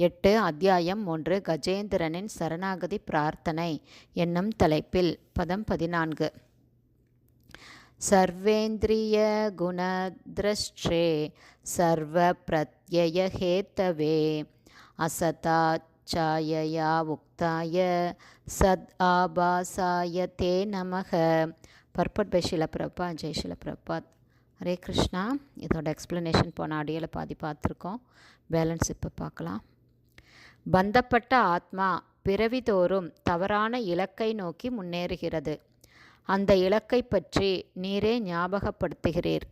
எட்டு அத்தியாயம் ஒன்று கஜேந்திரனின் சரணாகதி பிரார்த்தனை என்னும் தலைப்பில். பதம் பதினான்கு. சர்வேந்திரிய குணதிரஷ்டே சர்வ பிரத்யயஹேத்தவே அசதா சாயயா உக்தாய சத் ஆபாசாய தே நமக. பர்பட் பை ஷிலப்பிரபா ஜெய் ஷிலப்பிரபாத் ஹரே கிருஷ்ணா. இதோட எக்ஸ்ப்ளனேஷன் போன ஆடியோவில் பாதி பார்த்துருக்கோம். பேலன்ஸ் இப்போ பார்க்கலாம். பந்தப்பட்ட ஆத்மா பிறவிதோறும் தவறான இலக்கை நோக்கி முன்னேறுகிறது. அந்த இலக்கை பற்றி நீரே ஞாபகப்படுத்துகிறீர்.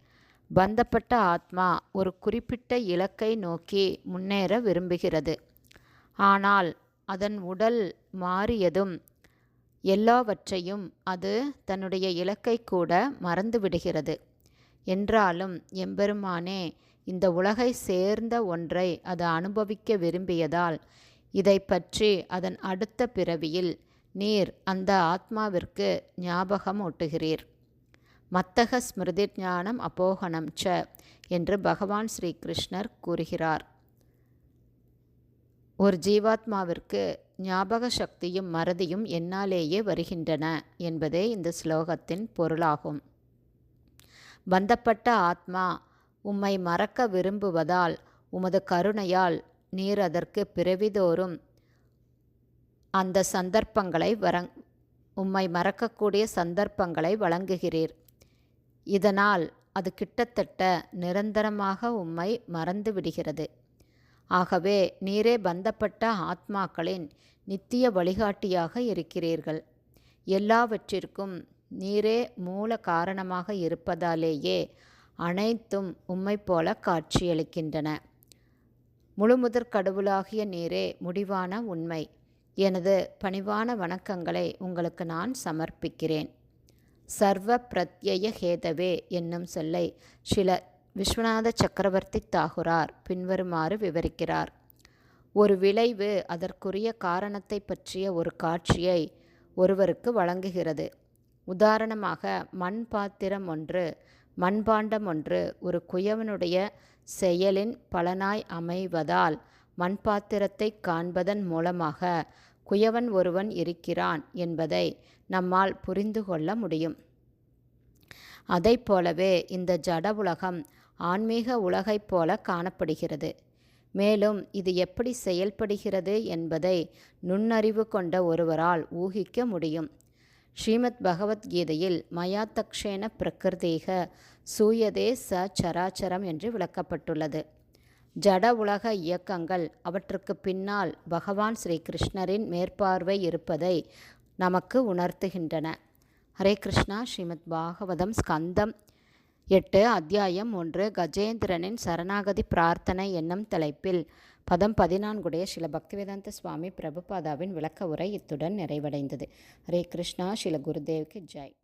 பந்தப்பட்ட ஆத்மா ஒரு குறிப்பிட்ட இலக்கை நோக்கி முன்னேற விரும்புகிறது. ஆனால் அதன் உடல் மாறியதும் எல்லாவற்றையும் அது தன்னுடைய இலக்கை கூட மறந்துவிடுகிறது. என்றாலும் எம்பெருமானே இந்த உலகை சேர்ந்த ஒன்றை அது அனுபவிக்க விரும்பியதால் இதை பற்றி அதன் அடுத்த பிறவியில் நீர் அந்த ஆத்மாவிற்கு ஞாபகம் ஒட்டுகிறீர் மத்தக ஸ்மிருதி ஞானம் அப்போகணம் ச என்று பகவான் ஸ்ரீ கிருஷ்ணர் கூறுகிறார். ஒரு ஜீவாத்மாவிற்கு ஞாபக சக்தியும் மறதியும் என்னாலேயே வருகின்றன என்பதே இந்த ஸ்லோகத்தின் பொருளாகும். பந்தப்பட்ட ஆத்மா உம்மை மறக்க விரும்புவதால் உமது கருணையால் நீர் அதற்கு பிறவிதோறும் அந்த சந்தர்ப்பங்களை வரங் உம்மை மறக்கக்கூடிய சந்தர்ப்பங்களை வழங்குகிறீர். இதனால் அது கிட்டத்தட்ட நிரந்தரமாக உம்மை மறந்து விடுகிறது ஆகவே நீரே பந்தப்பட்ட ஆத்மாக்களின் நித்திய வழிகாட்டியாக இருக்கிறீர்கள். எல்லாவற்றிற்கும் நீரே மூல காரணமாக இருப்பதாலேயே அனைத்தும் உம்மை போல காட்சியளிக்கின்றன. முழுமுதற் கடவுளாகிய நீரே முடிவான உண்மை. எனது பணிவான வணக்கங்களை உங்களுக்கு நான் சமர்ப்பிக்கிறேன். சர்வ பிரத்யய ஹேதவே என்னும் சொல்லை சில விஸ்வநாத சக்கரவர்த்தி தாகுரார் பின்வருமாறு விவரிக்கிறார். ஒரு விளைவு அதற்குரிய காரணத்தை பற்றிய ஒரு காட்சியை ஒருவருக்கு வழங்குகிறது. உதாரணமாக மண் பாத்திரம் ஒன்று மண்பாண்டம் ஒன்று. ஒரு குயவனுடைய செயலின் பலனாய் அமைவதால் மண்பாத்திரத்தை காண்பதன் மூலமாக குயவன் ஒருவன் இருக்கிறான் என்பதை நம்மால் புரிந்து கொள்ள முடியும். அதை போலவே இந்த ஜட உலகம் ஆன்மீக உலகைப் போல காணப்படுகிறது. மேலும் இது எப்படி செயல்படுகிறது என்பதை நுண்ணறிவு கொண்ட ஒருவரால் ஊகிக்க முடியும். ஸ்ரீமத் பகவத்கீதையில் மயாத்தக்ஷேன பிரகிருதீக சூயதே ச சராச்சரம் என்று விளக்கப்பட்டுள்ளது. ஜட உலக இயக்கங்கள் அவற்றுக்கு பின்னால் பகவான் ஸ்ரீ கிருஷ்ணரின் மேற்பார்வை இருப்பதை நமக்கு உணர்த்துகின்றன. ஹரே கிருஷ்ணா ஸ்ரீமத் பாகவதம் ஸ்கந்தம் எட்டு அத்தியாயம் ஒன்று கஜேந்திரனின் சரணாகதி பிரார்த்தனை என்னும் தலைப்பில் பதம் பதினான்குடைய சில பக்திவேதாந்த சுவாமி பிரபுபாதாவின் விளக்க உரை இத்துடன் நிறைவடைந்தது. ஹரே கிருஷ்ணா சில குருதேவ்க்கு ஜெய்.